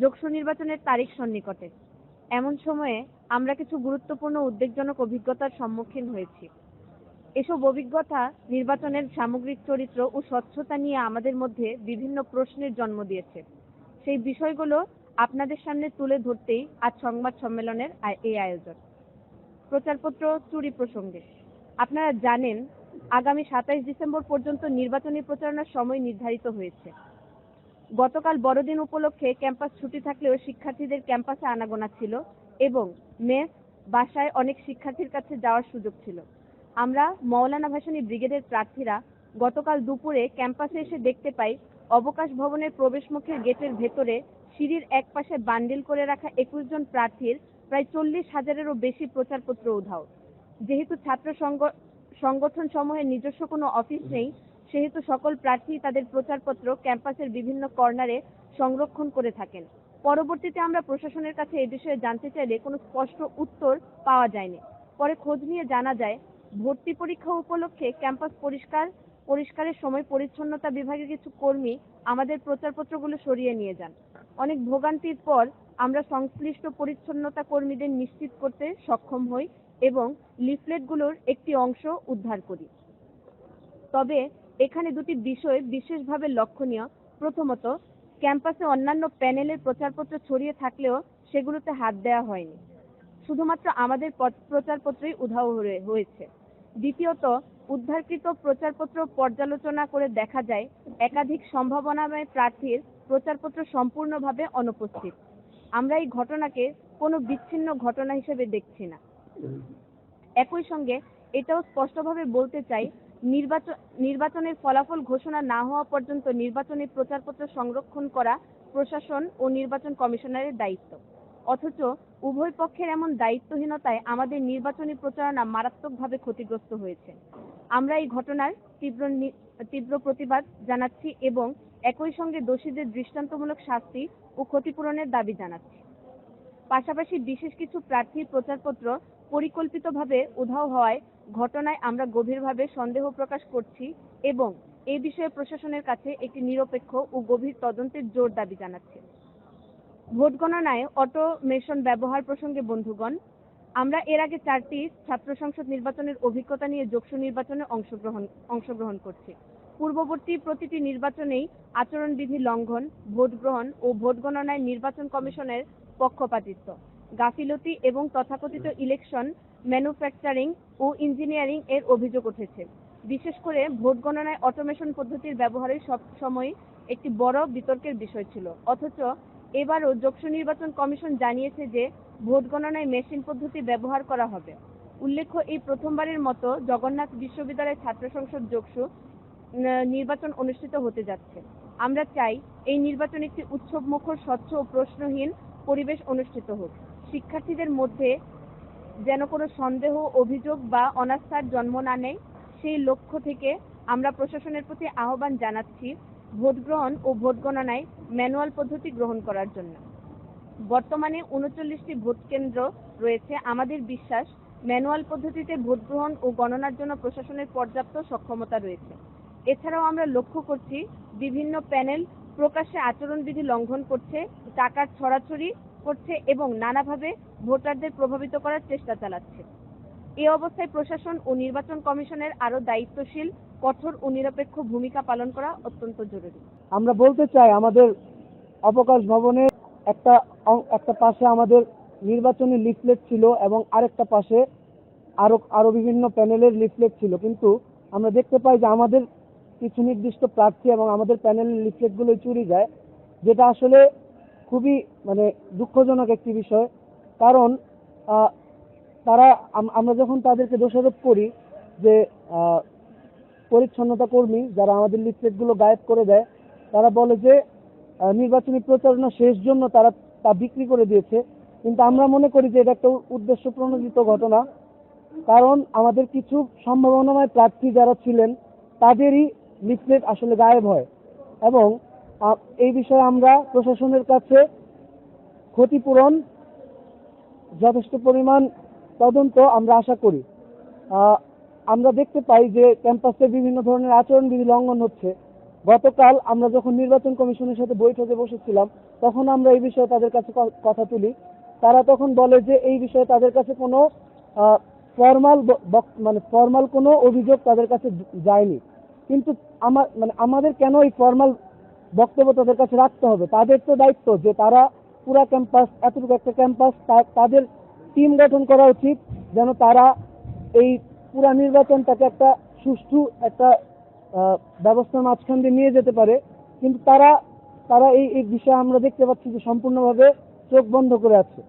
যোগসু নির্বাচনের তারিখ সন্নিকটে। এমন সময়ে আমরা কিছু গুরুত্বপূর্ণ উদ্বেগজনক অভিজ্ঞতার সম্মুখীন হয়েছি। এসব অভিজ্ঞতা, নির্বাচনের সামগ্রিক চরিত্র ও স্বচ্ছতা নিয়ে আমাদের মধ্যে বিভিন্ন প্রশ্নের জন্ম দিয়েছে। সেই বিষয়গুলো আপনাদের সামনে তুলে ধরতেই আজ সংবাদ সম্মেলনের এই আয়োজন। প্রচারপত্র চুরি প্রসঙ্গে। আপনারা জানেন, আগামী সাতাইশ ডিসেম্বর পর্যন্ত নির্বাচনী প্রচারণার সময় নির্ধারিত হয়েছে। গতকাল বড়দিন উপলক্ষে ক্যাম্পাস ছুটি থাকলেও শিক্ষার্থীদের ক্যাম্পাসে আনাগোনা ছিল এবং মেস বাসায় অনেক শিক্ষার্থীর কাছে যাওয়ার সুযোগ ছিল। আমরা মৌলানা ভাসানী ব্রিগেডের প্রার্থীরা গতকাল দুপুরে ক্যাম্পাসে এসে দেখতে পাই, অবকাশ ভবনের প্রবেশমুখের গেটের ভেতরে সিঁড়ির এক পাশে বান্ডিল করে রাখা একুশ জন প্রার্থীর প্রায় চল্লিশ হাজারেরও বেশি প্রচারপত্র উধাও। যেহেতু ছাত্র সংগ- সংগঠন সমূহের নিজস্ব কোনো অফিস নেই সেহেতু সকল প্রার্থী তাদের প্রচারপত্র ক্যাম্পাসের বিভিন্ন কর্নারে সংরক্ষণ করে থাকেন। পরবর্তীতে আমরা প্রশাসনের কাছে এ বিষয়ে জানতে চাইলে কোনো স্পষ্ট উত্তর পাওয়া যায়নি। পরে খোঁজ নিয়ে জানা যায়, ভর্তি পরীক্ষা উপলক্ষে ক্যাম্পাস পরিষ্কার, পরিষ্কারের সময় পরিচ্ছন্নতা বিভাগের কিছু কর্মী আমাদের প্রচারপত্রগুলো সরিয়ে নিয়ে যান। অনেক ভোগান্তির পর আমরা সংশ্লিষ্ট পরিচ্ছন্নতা কর্মীদের নিশ্চিত করতে সক্ষম হই এবং লিফলেটগুলোর একটি অংশ উদ্ধার করি। তবে এখানে দুটি বিষয় বিশেষভাবে লক্ষণীয়। প্রথমত ক্যাম্পাসে অন্যান্য প্যানেলের প্রচারপত্র ছড়িয়ে থাকলেও সেগুলোতে হাত দেওয়া হয়নি। শুধুমাত্র আমাদের প্রচারপত্রই উধাও হয়ে- হয়েছে। দ্বিতীয়ত উদ্ধারকৃত প্রচারপত্র পর্যালোচনা করে দেখা যায় একাধিক সম্ভাবনাময় প্রার্থীর প্রচারপত্র সম্পূর্ণভাবে অনুপস্থিত। আমরা এই ঘটনাকে কোনো বিচ্ছিন্ন ঘটনা হিসেবে দেখছি না। একই সঙ্গে এটাও স্পষ্টভাবে বলতে চাই নির্বাচন, নির্বাচনের ফলাফল ঘোষণা না হওয়া পর্যন্ত নির্বাচনী প্রচারপত্র সংরক্ষণ করা প্রশাসন ও নির্বাচন কমিশনারের দায়িত্ব। অথচ উভয় পক্ষের এমন দায়িত্বহীনতায় আমাদের নির্বাচনী প্রচারণা মারাত্মকভাবে ক্ষতিগ্রস্ত হয়েছে। আমরা এই ঘটনার তীব্র তীব্র প্রতিবাদ জানাচ্ছি এবং একই সঙ্গে দোষীদের দৃষ্টান্তমূলক শাস্তি ও ক্ষতিপূরণের দাবি জানাচ্ছি। পাশাপাশি বিশেষ কিছু প্রার্থীর প্রচারপত্র পরিকল্পিতভাবে উধাও হওয়ায় ঘটনায় আমরা গভীরভাবে সন্দেহ প্রকাশ করছি এবং এই বিষয়ে প্রশাসনের কাছে একটি নিরপেক্ষ ও গভীর তদন্তের জোর দাবি জানাচ্ছে। ভোট গণনায় অটোমেশন ব্যবহার প্রসঙ্গে বন্ধুগণ, আমরা এর আগে চারটি ছাত্র সংসদ নির্বাচনের অভিজ্ঞতা নিয়ে যোগসু নির্বাচনে অংশগ্রহণ অংশগ্রহণ করছি। পূর্ববর্তী প্রতিটি নির্বাচনেই আচরণবিধি লঙ্ঘন, ভোট গ্রহণ ও ভোট গণনায় নির্বাচন কমিশনের পক্ষপাতিত্ব, গাফিলতি এবং তথাকথিত ইলেকশন ম্যানুফ্যাকচারিং ও ইঞ্জিনিয়ারিং এর অভিযোগ উঠেছে। বিশেষ করে ভোট গণনায় অটোমেশন পদ্ধতির ব্যবহারই সব সময় একটি বড় বিতর্কের বিষয় ছিল। অথচ এবারও যোগসু নির্বাচন কমিশন জানিয়েছে যে ভোট গণনায় মেশিন পদ্ধতি ব্যবহার করা হবে। উল্লেখ্য, এই প্রথমবারের মতো জগন্নাথ বিশ্ববিদ্যালয়ের ছাত্র সংসদ যোগসু নির্বাচন অনুষ্ঠিত হতে যাচ্ছে। আমরা চাই এই নির্বাচন একটি উৎসব মুখর স্বচ্ছ ও প্রশ্নহীন পরিবেশ অনুষ্ঠিত হোক। শিক্ষার্থীদের মধ্যে যেন কোনো সন্দেহ, অভিযোগ বা অনাস্থার জন্ম না নেয়, সেই লক্ষ্য থেকে আমরা প্রশাসনের প্রতি আহ্বান জানাচ্ছি ভোট গ্রহণ ও ভোট গণনায় ম্যানুয়াল পদ্ধতি গ্রহণ করার জন্য। বর্তমানে উনচল্লিশটি ভোট কেন্দ্র রয়েছে আমাদের বিশ্বাস, ম্যানুয়াল পদ্ধতিতে ভোট গ্রহণ ও গণনার জন্য প্রশাসনের পর্যাপ্ত সক্ষমতা রয়েছে। এছাড়াও আমরা লক্ষ্য করছি বিভিন্ন প্যানেল প্রকাশ্যে আচরণবিধি লঙ্ঘন করছে, টাকার ছড়াছড়ি করছে এবং নানাভাবে ভোটারদের প্রভাবিত করার চেষ্টা চালাচ্ছে। এই অবস্থায় প্রশাসন ও নির্বাচন কমিশনের আরও দায়িত্বশীল, কঠোর ও নিরপেক্ষ ভূমিকা পালন করা অত্যন্ত জরুরি। আমরা বলতে চাই, আমাদের অবকাশ ভবনের একটা একটা পাশে আমাদের নির্বাচনী লিফলেট ছিল এবং আরেকটা পাশে আরও আরও বিভিন্ন প্যানেলের লিফলেট ছিল। কিন্তু আমরা দেখতে পাই যে আমাদের কিছু নির্দিষ্ট প্রার্থী এবং আমাদের প্যানেলের লিফলেটগুলো চুরি যায়, যেটা আসলে খুবই মানে দুঃখজনক একটি বিষয়। কারণ তারা আমরা যখন তাদেরকে দোষারোপ করি যে পরিচ্ছন্নতা কর্মী যারা আমাদের লিফলেটগুলো গায়েব করে দেয়, তারা বলে যে নির্বাচনী প্রচারণা শেষ জন্য তারা তা বিক্রি করে দিয়েছে। কিন্তু আমরা মনে করি যে, এটা একটা উদ্দেশ্য প্রণোদিত ঘটনা। কারণ আমাদের কিছু সম্ভাবনাময় প্রার্থী যারা ছিলেন, তাদেরই লিফলেট আসলে গায়েব হয়। এবং এই বিষয়ে আমরা প্রশাসনের কাছে ক্ষতিপূরণ যথেষ্ট পরিমাণ তদন্ত আমরা আশা করি। আমরা দেখতে পাই যে ক্যাম্পাসে বিভিন্ন ধরনের আচরণবিধি লঙ্ঘন হচ্ছে। গতকাল আমরা যখন নির্বাচন কমিশনের সাথে বৈঠকে বসেছিলাম, তখন আমরা এই বিষয়ে তাদের কাছে কথা তুলি। তারা তখন বলে যে এই বিষয়ে তাদের কাছে কোনো ফর্মাল মানে ফর্মাল কোনো অভিযোগ তাদের কাছে যায়নি। কিন্তু আমার মানে আমাদের কেন এই ফর্মাল বক্তব্য তাদের কাছে রাখতে হবে। তাদের তো দায়িত্ব যে তারা পুরা ক্যাম্পাস এতটুকু একটা ক্যাম্পাস তাদের টিম গঠন করা উচিত যেন তারা এই পুরা নির্বাচনটাকে একটা সুষ্ঠু একটা ব্যবস্থার মাঝখান দিয়ে নিয়ে যেতে পারে। কিন্তু তারা তারা এই এই বিষয়ে আমরা দেখতে পাচ্ছি যে সম্পূর্ণভাবে চোখ বন্ধ করে আছে।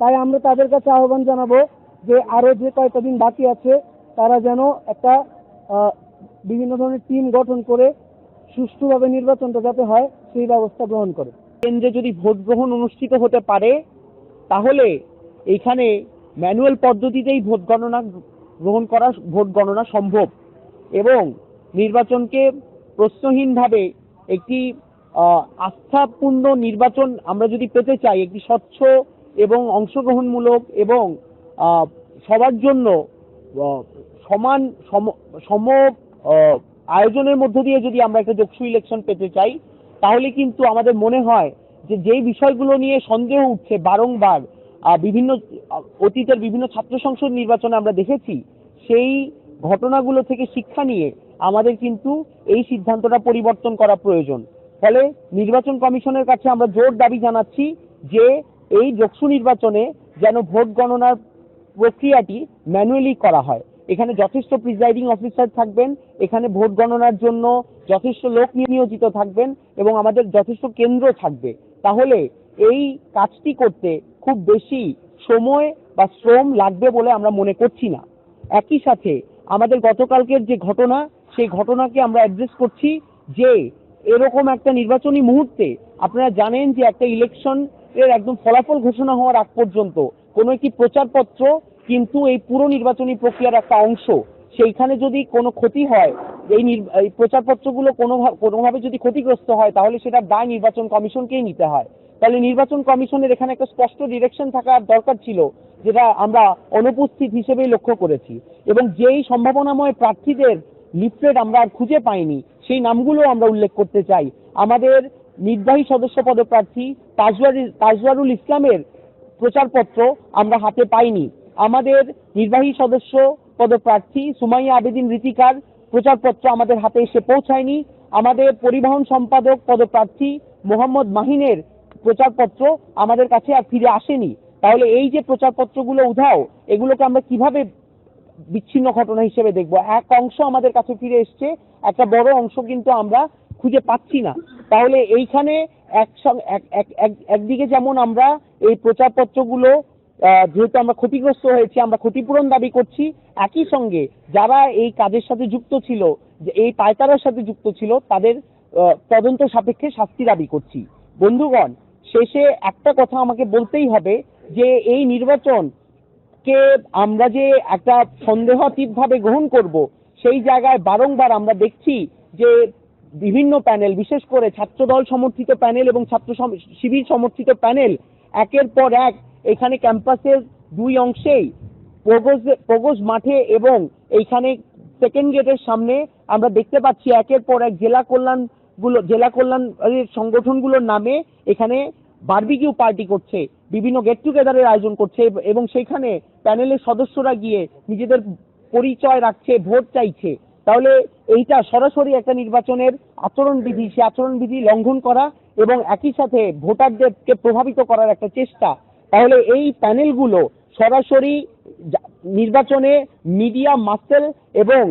তাই আমরা তাদের কাছে আহ্বান জানাব যে আরও যে কয়টা দিন বাকি আছে, তারা যেন একটা বিভিন্ন ধরনের টিম গঠন করে সুষ্ঠুভাবে নির্বাচনটা যাতে হয়, সেই ব্যবস্থা গ্রহণ করে। কেন্দ্রে যদি ভোট গ্রহণ অনুষ্ঠিত হতে পারে, তাহলে এইখানে ম্যানুয়াল পদ্ধতিতেই ভোট গণনা গ্রহণ করা, ভোট গণনা সম্ভব। এবং নির্বাচনকে প্রশ্নহীনভাবে একটি আস্থাপূর্ণ নির্বাচন আমরা যদি পেতে চাই, একটি স্বচ্ছ এবং অংশগ্রহণমূলক এবং সবার জন্য সমান সম সম আয়োজনের মধ্য দিয়ে যদি আমরা একটা যোগসু ইলেকশন পেতে চাই, তাহলে কিন্তু আমাদের মনে হয় যে যেই বিষয়গুলো নিয়ে সন্দেহ উঠছে বারংবার বিভিন্ন অতীতের বিভিন্ন ছাত্র সংসদ নির্বাচনে আমরা দেখেছি, সেই ঘটনাগুলো থেকে শিক্ষা নিয়ে আমাদের কিন্তু এই সিদ্ধান্তটা পরিবর্তন করা প্রয়োজন। ফলে নির্বাচন কমিশনের কাছে আমরা জোর দাবি জানাচ্ছি যে এই যোগসু নির্বাচনে যেন ভোট গণনার প্রক্রিয়াটি ম্যানুয়ালি করা হয়। এখানে যথেষ্ট প্রিজাইডিং অফিসার থাকবেন, এখানে ভোট গণনার জন্য যথেষ্ট লোক নিয়োজিত থাকবেন এবং আমাদের যথেষ্ট কেন্দ্র থাকবে। তাহলে এই কাজটি করতে খুব বেশি সময় বা শ্রম লাগবে বলে আমরা মনে করছি না। একই সাথে আমাদের গতকালকের যে ঘটনা, সেই ঘটনাকে আমরা অ্যাড্রেস করছি যে এরকম একটা নির্বাচনী মুহূর্তে আপনারা জানেন যে একটা ইলেকশন এর একদম ফলাফল ঘোষণা হওয়ার আগ পর্যন্ত কোনো একটি প্রচারপত্র কিন্তু এই পুরো নির্বাচনী প্রক্রিয়ার একটা অংশ, সেইখানে যদি কোনো ক্ষতি হয়, এই এই প্রচারপত্রগুলো কোনো কোনোভাবে যদি ক্ষতিগ্রস্ত হয়, তাহলে সেটা দায় নির্বাচন কমিশনকেই নিতে হয়। তাহলে নির্বাচন কমিশনের এখানে একটা স্পষ্ট ডিরেকশন থাকার দরকার ছিল, যেটা আমরা অনুপস্থিত হিসেবেই লক্ষ্য করেছি। এবং যেই সম্ভাবনাময় প্রার্থীদের লিফলেট আমরা আর খুঁজে পাইনি, সেই নামগুলো আমরা উল্লেখ করতে চাই। আমাদের নির্বাহী সদস্য পদপ্রার্থী তাজওয়ার, তাজওয়ারুল ইসলামের প্রচারপত্র আমরা হাতে পাইনি। আমাদের নির্বাহী সদস্য পদপ্রার্থী সুমাইয়া আবেদিন রীতিকার প্রচারপত্র আমাদের হাতে এসে পৌঁছায়নি। আমাদের পরিবহন সম্পাদক পদপ্রার্থী মোহাম্মদ মাহিনের প্রচারপত্র আমাদের কাছে আর ফিরে আসেনি। তাহলে এই যে প্রচারপত্রগুলো উধাও, এগুলোকে আমরা কীভাবে বিচ্ছিন্ন ঘটনা হিসেবে দেখব? এক অংশ আমাদের কাছে ফিরে এসছে, একটা বড় অংশ কিন্তু আমরা খুঁজে পাচ্ছি না। তাহলে এইখানে একদিকে যেমন আমরা এই প্রচারপত্রগুলো যেহেতু আমরা ক্ষতিগ্রস্ত হয়েছি, আমরা ক্ষতিপূরণ দাবি করছি, একই সঙ্গে যারা এই কাজের সাথে যুক্ত ছিল এই পায়তারার সাথে যুক্ত ছিল, তাদের তদন্ত সাপেক্ষে শাস্তি দাবি করছি। বন্ধুগণ, শেষে একটা কথা আমাকে বলতেই হবে যে এই নির্বাচন কে আমরা যে একটা সন্দেহাতীতভাবে গ্রহণ করব, সেই জায়গায় বারংবার আমরা দেখছি যে বিভিন্ন প্যানেল, বিশেষ করে ছাত্রদল সমর্থিত প্যানেল এবং ছাত্র শিবির সমর্থিত প্যানেল, একের পর এক এখানে ক্যাম্পাসের দুই অংশেই প্রগোজ প্রগোজ মাঠে এবং এইখানে সেকেন্ড গেটের সামনে আমরা দেখতে পাচ্ছি একের পর এক জেলা কল্যাণগুলো, জেলা কল্যাণ সংগঠনগুলোর নামে এখানে বারবিকিউ পার্টি করছে, বিভিন্ন গেট টুগেদারের আয়োজন করছে এবং সেখানে প্যানেলের সদস্যরা গিয়ে নিজেদের পরিচয় রাখছে, ভোট চাইছে। তাহলে এইটা সরাসরি একটা নির্বাচনের আচরণবিধি, সে আচরণবিধি লঙ্ঘন করা এবং একই সাথে ভোটারদেরকে প্রভাবিত করার একটা চেষ্টা তাহলে এই প্যানেলগুলো সরাসরি নির্বাচনে মিডিয়া মাসেল এবং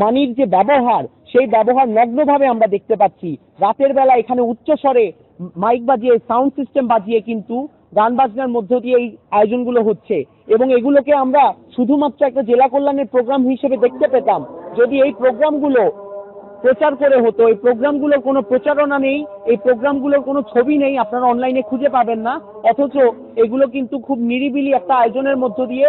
মানির যে ব্যবহার, সেই ব্যবহার নগ্নভাবে আমরা দেখতে পাচ্ছি। রাতের বেলা এখানে উচ্চ স্বরে মাইক বাজিয়ে, সাউন্ড সিস্টেম বাজিয়ে কিন্তু গান বাজনার মধ্য দিয়ে এই আয়োজনগুলো হচ্ছে। এবং এগুলোকে আমরা শুধুমাত্র একটা জেলা কল্যাণের প্রোগ্রাম হিসেবে দেখতে পেতাম। যদি এই প্রোগ্রামগুলো প্রচার করে হতো। এই প্রোগ্রামগুলোর কোনো প্রচারণা নেই, এই প্রোগ্রামগুলোর কোনো ছবি নেই, আপনারা অনলাইনে খুঁজে পাবেন না। অথচ এগুলো কিন্তু খুব নিরিবিলি একটা আয়োজনের মধ্য দিয়ে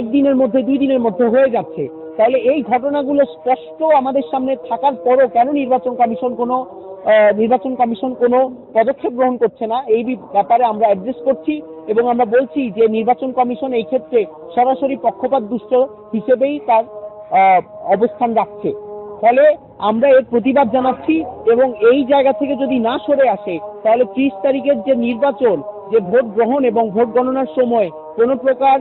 একদিনের মধ্যে, দুই দিনের মধ্যে হয়ে যাচ্ছে। তাহলে এই ঘটনাগুলো স্পষ্ট আমাদের সামনে থাকার পরও কেন নির্বাচন কমিশন কোনো নির্বাচন কমিশন কোনো পদক্ষেপ গ্রহণ করছে না? এই ব্যাপারে আমরা অ্যাড্রেস করছি এবং আমরা বলছি যে নির্বাচন কমিশন এই ক্ষেত্রে সরাসরি পক্ষপাত দুষ্ট হিসেবেই তার অবস্থান রাখছে। ফলে আমরা এর প্রতিবাদ জানাচ্ছি এবং এই জায়গা থেকে যদি না সরে আসে, তাহলে ত্রিশ তারিখের যে নির্বাচন, যে ভোট গ্রহণ এবং ভোট গণনার সময় কোনো প্রকার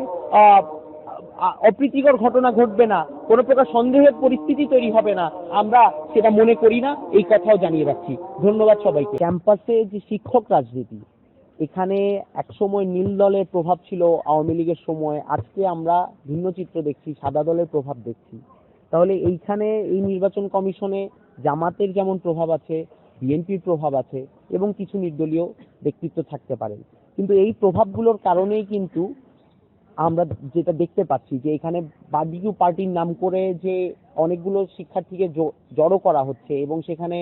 অপ্রীতিকর ঘটনা ঘটবে না, কোনো প্রকার সন্দেহের পরিস্থিতি তৈরি হবে না, আমরা সেটা মনে করি না, এই কথাও জানিয়ে রাখছি। ধন্যবাদ সবাইকে। ক্যাম্পাসে যে শিক্ষক রাজনীতি, এখানে একসময় নীল দলের প্রভাব ছিল, আওয়ামী লীগের সময়। আজকে আমরা ভিন্ন চিত্র দেখছি, সাদা দলের প্রভাব দেখছি। তাহলে এইখানে এই নির্বাচন কমিশনে জামাতের যেমন প্রভাব আছে, বিএনপির প্রভাব আছে এবং কিছু নির্দলীয় ব্যক্তিত্ব থাকতে পারেন। কিন্তু এই প্রভাবগুলোর কারণেই কিন্তু আমরা যেটা দেখতে পাচ্ছি যে এখানে বারবিকিউ পার্টির নাম করে যে অনেকগুলো শিক্ষার্থীকে জড়ো করা হচ্ছে এবং সেখানে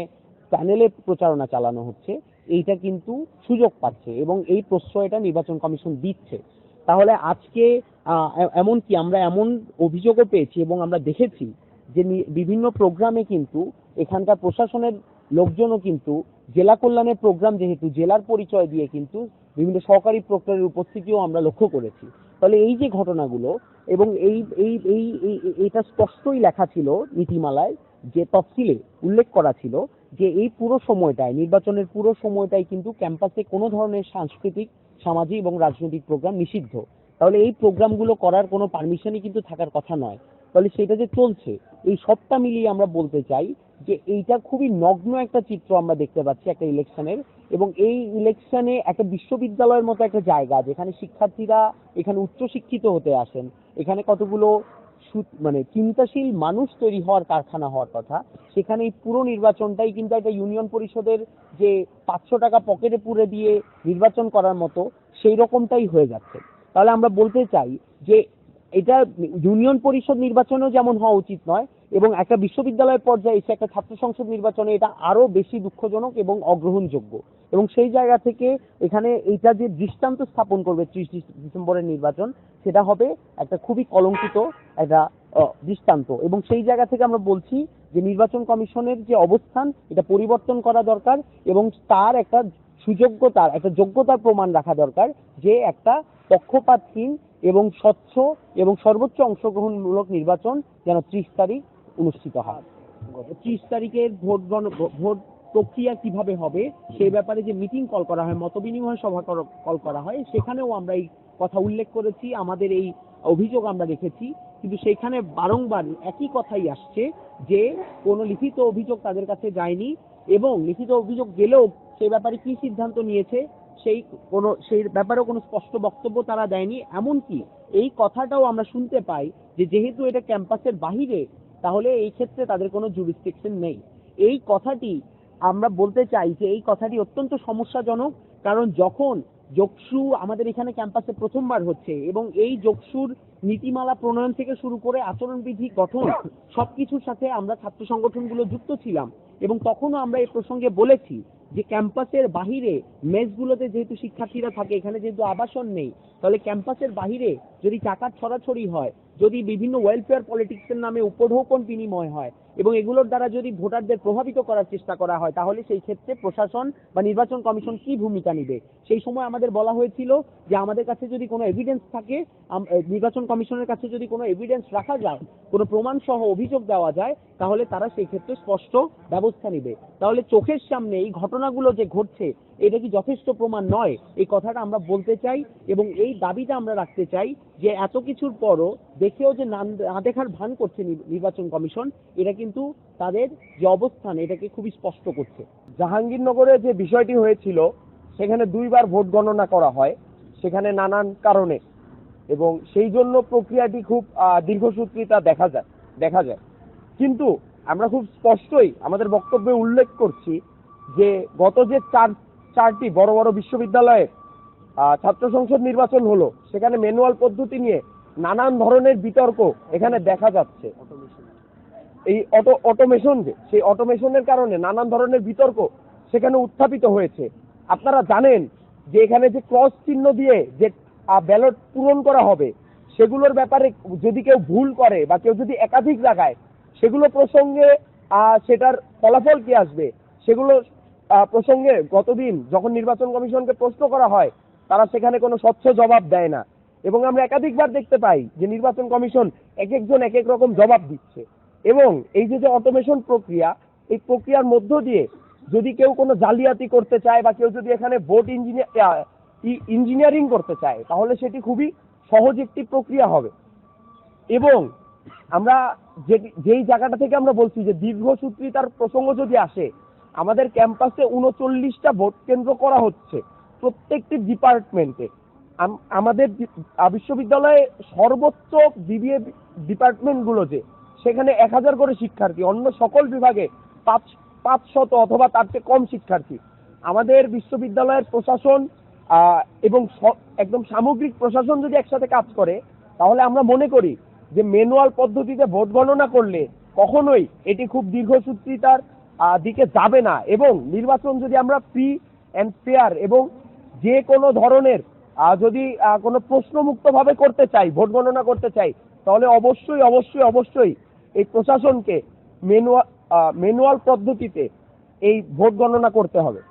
প্যানেলে প্রচারণা চালানো হচ্ছে, এইটা কিন্তু সুযোগ পাচ্ছে এবং এই প্রশ্রয়টা নির্বাচন কমিশন দিচ্ছে। তাহলে আজকে এমনকি আমরা এমন অভিযোগও পেয়েছি এবং আমরা দেখেছি যে বিভিন্ন প্রোগ্রামে কিন্তু এখানকার প্রশাসনের লোকজনও কিন্তু জেলা কল্যাণের প্রোগ্রাম যেহেতু জেলার পরিচয় দিয়ে কিন্তু বিভিন্ন সহকারী প্রক্রিয়ার উপস্থিতিও আমরা লক্ষ্য করেছি। তাহলে এই যে ঘটনাগুলো এবং এই এই এই, এটা স্পষ্টই লেখা ছিল নীতিমালায় যে তফসিলে উল্লেখ করা ছিল যে এই পুরো সময়টায়, নির্বাচনের পুরো সময়টায় কিন্তু ক্যাম্পাসে কোনো ধরনের সাংস্কৃতিক, সামাজিক এবং রাজনৈতিক প্রোগ্রাম নিষিদ্ধ। তাহলে এই প্রোগ্রামগুলো করার কোনো পারমিশনই কিন্তু থাকার কথা নয়। তাহলে সেটা যে চলছে, এই সবটা মিলিয়ে আমরা বলতে চাই যে এইটা খুবই নগ্ন একটা চিত্র আমরা দেখতে পাচ্ছি একটা ইলেকশনের। এবং এই ইলেকশনে একটা বিশ্ববিদ্যালয়ের মতো একটা জায়গা, যেখানে শিক্ষার্থীরা এখানে উচ্চশিক্ষিত হতে আসেন। এখানে কতগুলো মানে চিন্তাশীল মানুষ তৈরি হওয়ার কারখানা হওয়ার কথা। সেখানে এই পুরো নির্বাচনটাই কিন্তু একটা ইউনিয়ন পরিষদের যে পাঁচশো টাকা পকেটে পুরে দিয়ে নির্বাচন করার মতো, সেই রকমটাই হয়ে যাচ্ছে। তাহলে আমরা বলতে চাই যে এটা ইউনিয়ন পরিষদ নির্বাচনেও যেমন হওয়া উচিত নয়, এবং একটা বিশ্ববিদ্যালয়ের পর্যায়ে এসে একটা ছাত্র সংসদ নির্বাচনে এটা আরও বেশি দুঃখজনক এবং অগ্রহণযোগ্য। এবং সেই জায়গা থেকে এখানে এটা যে দৃষ্টান্ত স্থাপন করবে ত্রিশ ডিসেম্বরের নির্বাচন, সেটা হবে একটা খুবই কলঙ্কিত একটা দৃষ্টান্ত। এবং সেই জায়গা থেকে আমরা বলছি যে নির্বাচন কমিশনের যে অবস্থান, এটা পরিবর্তন করা দরকার এবং তার একটা সুযোগ্যতার, একটা যোগ্যতার প্রমাণ রাখা দরকার যে একটা পক্ষপাতহীন এবং স্বচ্ছ এবং সর্বোচ্চ অংশগ্রহণমূলক নির্বাচন যেন ত্রিশ তারিখ অনুষ্ঠিত হয়। ত্রিশ তারিখের ভোট গণ, ভোট প্রক্রিয়া কীভাবে হবে সেই ব্যাপারে যে মিটিং কল করা হয়, মতবিনিময় সভা কল করা হয়, সেখানেও আমরা এই কথা উল্লেখ করেছি, আমাদের এই অভিযোগ আমরা রেখেছি, কিন্তু সেখানে বারংবার একই কথাই আসছে যে কোনো লিখিত অভিযোগ তাদের কাছে যায়নি এবং লিখিত অভিযোগ গেলেও সেই ব্যাপারে কি সিদ্ধান্ত নিয়েছে, সেই কোনো, সেই ব্যাপারেও কোনো স্পষ্ট বক্তব্য তারা দেয়নি। এমনকি এই কথাটাও আমরা শুনতে পাই যে, যেহেতু এটা ক্যাম্পাসের বাহিরে, তাহলে এই ক্ষেত্রে তাদের কোনো জুরিসডিকশন নেই। এই কথাটি আমরা বলতে চাই যে, এই কথাটি অত্যন্ত সমস্যাজনক, কারণ যখন যোগসু আমাদের এখানে ক্যাম্পাসে প্রথমবার হচ্ছে এবং এই যোগসুর নীতিমালা প্রণয়ন থেকে শুরু করে আচরণবিধি গঠন, সবকিছুর সাথে আমরা ছাত্র সংগঠনগুলো যুক্ত ছিলাম এবং তখনও আমরা এই প্রসঙ্গে বলেছি যে ক্যাম্পাসের বাহিরে মেসগুলোতে যেহেতু শিক্ষার্থীরা থাকে, এখানে যেহেতু আবাসন নেই, তাহলে ক্যাম্পাসের বাহিরে যদি টাকার ছড়াছড়ি হয়, যদি বিভিন্ন ওয়েলফেয়ার পলিটিক্সের নামে উপঢৌকন বিনিময় হয় এবং এগুলোর দ্বারা যদি ভোটারদের প্রভাবিত করার চেষ্টা করা হয়, তাহলে সেই ক্ষেত্রে প্রশাসন বা নির্বাচন কমিশন কি ভূমিকা নিবে? সেই সময় আমাদের বলা হয়েছিল যে আমাদের কাছে যদি কোনো এভিডেন্স থাকে নির্বাচন কমিশনের কাছে যদি কোনো এভিডেন্স রাখা যায় কোনো প্রমাণ সহ অভিযোগ দেওয়া যায়, তাহলে তারা সেই ক্ষেত্রে স্পষ্ট ব্যবস্থা নেবে। তাহলে চোখের সামনে এই ঘটনাগুলো যে ঘটছে, এটা কি যথেষ্ট প্রমাণ নয়? এই কথাটা আমরা বলতে চাই এবং এই দাবিটা আমরা রাখতে চাই যে এত কিছুর পরও দেখেও যে না দেখার ভান করছে নির- নির্বাচন কমিশন, এটা কিন্তু তাদের যে অবস্থান, এটাকে খুবই স্পষ্ট করছে। জাহাঙ্গীরনগরে যে বিষয়টি হয়েছিল, সেখানে দুইবার ভোট গণনা করা হয়, সেখানে নানান কারণে। এবং সেই জন্য প্রক্রিয়াটি খুব দীর্ঘসূত্রিতা দেখা যায় দেখা যায়। কিন্তু আমরা খুব স্পষ্টই আমাদের বক্তব্যে উল্লেখ করছি যে গত যে চার, চারটি বড় বড় বিশ্ববিদ্যালয়ে ছাত্র সংসদ নির্বাচন হলো, সেখানে ম্যানুয়াল পদ্ধতি নিয়ে নানান ধরনের বিতর্ক এখানে দেখা যাচ্ছে। এই অটো, অটোমেশন যে, সেই অটোমেশনের কারণে নানান ধরনের বিতর্ক সেখানে উত্থাপিত হয়েছে। আপনারা জানেন যে এখানে যে ক্রস চিহ্ন দিয়ে যে ব্যালট পূরণ করা হবে, সেগুলোর ব্যাপারে যদি কেউ ভুল করে বা কেউ যদি একাধিক জায়গায় সেগুলো প্রসঙ্গে সেটার ফলাফল কি আসবে? সেগুলো প্রসঙ্গে গতদিন যখন নির্বাচন কমিশনকে প্রশ্ন করা হয়, তারা সেখানে কোনো স্বচ্ছ জবাব দেয় না। এবং আমরা একাধিকবার দেখতে পাই যে নির্বাচন কমিশন এক একজন এক এক রকম জবাব দিচ্ছে। এবং এই যে যে অটোমেশন প্রক্রিয়া, এই প্রক্রিয়ার মধ্য দিয়ে যদি কেউ কোনো জালিয়াতি করতে চায় বা কেউ যদি এখানে ভোট ইঞ্জিনিয়ার ইঞ্জিনিয়ারিং করতে চায়, তাহলে সেটি খুবই সহজ একটি প্রক্রিয়া হবে। এবং আমরা যে, যেই জায়গাটা থেকে আমরা বলছি যে দীর্ঘসূত্রিতার প্রসঙ্গ যদি আসে, আমাদের ক্যাম্পাসে উনচল্লিশটা ভোট কেন্দ্র করা হচ্ছে প্রত্যেকটি ডিপার্টমেন্টে। আম- আমাদের বিশ্ববিদ্যালয়ে সর্বোচ্চ বিবিএ ডিপার্টমেন্টগুলো যে, সেখানে এক হাজার করে শিক্ষার্থী, অন্য সকল বিভাগে পাঁচ, পাঁচশত অথবা তার চেয়ে কম শিক্ষার্থী। আমাদের বিশ্ববিদ্যালয়ের প্রশাসন এবং একদম সামগ্রিক প্রশাসন যদি একসাথে কাজ করে, তাহলে আমরা মনে করি যে ম্যানুয়াল পদ্ধতিতে ভোট গণনা করলে কখনোই এটি খুব দীর্ঘসূত্রিতার দিকে যাবে না। এবং নির্বাচন যদি আমরা ফ্রি অ্যান্ড ফেয়ার এবং যে কোনো ধরনের যদি কোনো প্রশ্নমুক্তভাবে করতে চাই ভোট গণনা করতে চাই, তাহলে অবশ্যই অবশ্যই অবশ্যই এই প্রশাসনকে ম্যানুয়াল ম্যানুয়াল পদ্ধতিতে এই ভোট গণনা করতে হবে।